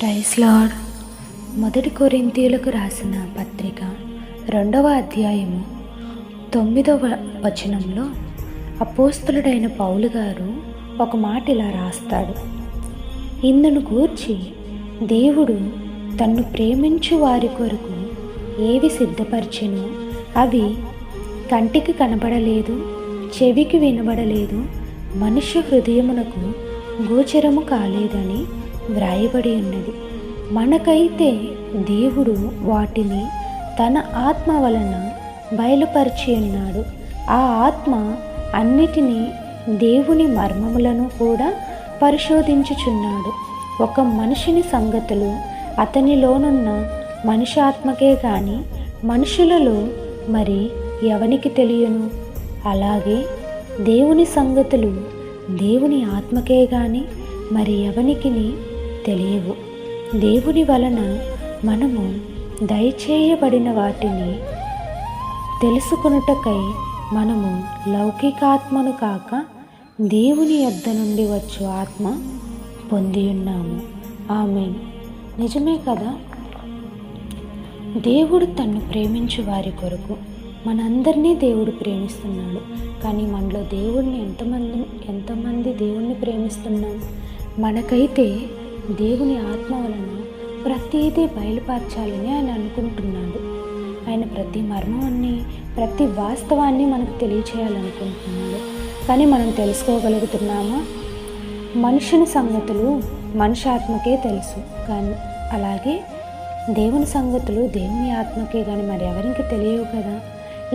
Price lord. మొదటి కొరింతీయులకు రాసిన పత్రిక రెండవ అధ్యాయము తొమ్మిదవ వచనంలో అపోస్తులుడైన పౌలు గారు ఒక మాట ఇలా రాస్తాడు. ఇందును గూర్చి దేవుడు తన్ను ప్రేమించు వారి కొరకు ఏవి సిద్ధపరిచినో? అవి కంటికి కనబడలేదు చెవికి వినబడలేదు మనుష్య హృదయమునకు గోచరము కాలేదని వ్రాయబడి ఉన్నది. మనకైతే దేవుడు వాటిని తన ఆత్మ వలన బయలుపరిచి ఉన్నాడు. ఆ ఆత్మ అన్నిటినీ దేవుని మర్మములను కూడా పరిశోధించుచున్నాడు. ఒక మనిషిని సంగతులు అతనిలోనున్న మనిషి ఆత్మకే కానీ మనుషులలో మరి ఎవనికి తెలియను? అలాగే దేవుని సంగతులు దేవుని ఆత్మకే కానీ మరి ఎవనికిని తెలియవు. దేవుని వలన మనము దయచేయబడిన వాటిని తెలుసుకొనుటకై మనము లౌకికాత్మను కాక దేవుని యొద్ద నుండి వచ్చు ఆత్మ పొంది ఉన్నాము. ఆమె నిజమే కదా? దేవుడు తన్ను ప్రేమించు వారి కొరకు మనందరినీ దేవుడు ప్రేమిస్తున్నాడు. కానీ మనలో దేవుడిని ఎంతమంది ఎంతమంది దేవుణ్ణి ప్రేమిస్తున్నాం? మనకైతే దేవుని ఆత్మ వలన ప్రతిదీ బయలుపరచాలని ఆయన అనుకుంటున్నాడు. ఆయన ప్రతి మర్మాన్ని ప్రతి వాస్తవాన్ని మనకు తెలియచేయాలనుకుంటున్నాడు. కానీ మనం తెలుసుకోగలుగుతున్నామా? మనుషుని సంగతులు మనిషి ఆత్మకే తెలుసు. కానీ అలాగే దేవుని సంగతులు దేవుని ఆత్మకే కానీ మరి ఎవరికి తెలియవు కదా?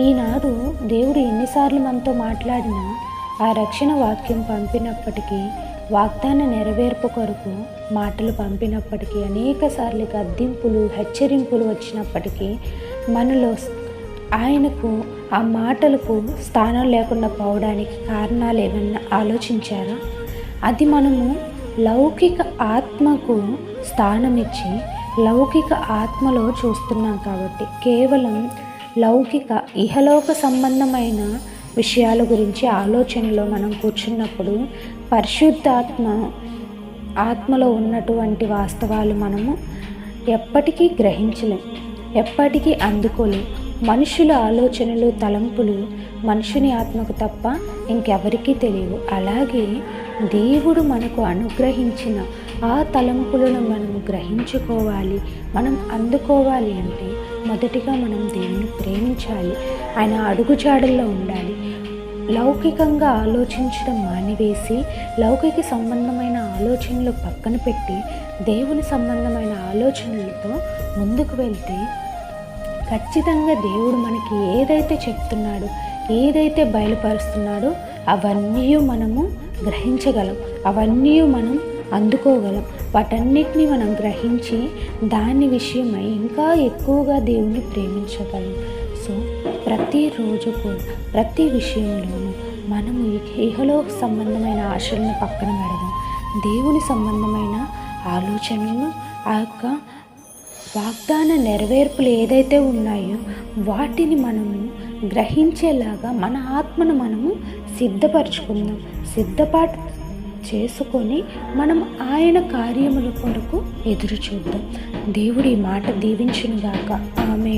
ఈనాడు దేవుడు ఎన్నిసార్లు మనతో మాట్లాడినా ఆ రక్షణ వాక్యం పంపినప్పటికీ వాగ్దాన నెరవేర్పు కొరకు మాటలు పంపినప్పటికీ అనేక సార్లు గద్దింపులు హెచ్చరింపులు వచ్చినప్పటికీ మనలో ఆయనకు ఆ మాటలకు స్థానం లేకుండా పోవడానికి కారణాలు ఏమన్నా ఆలోచించారా? అది మనము లౌకిక ఆత్మకు స్థానం ఇచ్చి లౌకిక ఆత్మలో చూస్తున్నాం కాబట్టి కేవలం లౌకిక ఇహలోక సంబంధమైన విషయాల గురించి ఆలోచనలో మనం కూర్చున్నప్పుడు పరిశుద్ధాత్మ ఆత్మలో ఉన్నటువంటి వాస్తవాలు మనము ఎప్పటికీ గ్రహించలేం ఎప్పటికీ అందుకోలేం. మనుషుల ఆలోచనలు తలంపులు మనుషుని ఆత్మకు తప్ప ఇంకెవరికీ తెలియవు. అలాగే దేవుడు మనకు అనుగ్రహించిన ఆ తలంపులను మనం గ్రహించుకోవాలి మనం అందుకోవాలి అంటే మొదటిగా మనం దేవుని ప్రేమించాలి. ఆయన అడుగుజాడల్లో ఉండాలి. లౌకికంగా ఆలోచించడం మానివేసి లౌకిక సంబంధమైన ఆలోచనలు పక్కన పెట్టి దేవుని సంబంధమైన ఆలోచనలతో ముందుకు వెళ్తే ఖచ్చితంగా దేవుడు మనకి ఏదైతే చెప్తున్నాడో ఏదైతే బయలుపరుస్తున్నాడో అవన్నీ మనము గ్రహించగలం. అవన్నీ మనం అందుకోగలం. వాటన్నిటిని మనం గ్రహించి దాని విషయమై ఇంకా ఎక్కువగా దేవుణ్ణి ప్రేమించగలం. సో ప్రతిరోజు కూడా ప్రతి విషయంలోనూ మనము ఇహలో సంబంధమైన ఆశలను పక్కన పెడదాం. దేవుని సంబంధమైన ఆలోచనలను ఆ యొక్క వాగ్దాన నెరవేర్పులు ఏదైతే ఉన్నాయో వాటిని మనము గ్రహించేలాగా మన ఆత్మను మనము సిద్ధపరచుకుందాం. సిద్ధపాటు చేసుకొని మనం ఆయన కార్యముల కొరకు ఎదురు చూద్దాం దేవుడి మాట దీవించునుగాక. ఆమె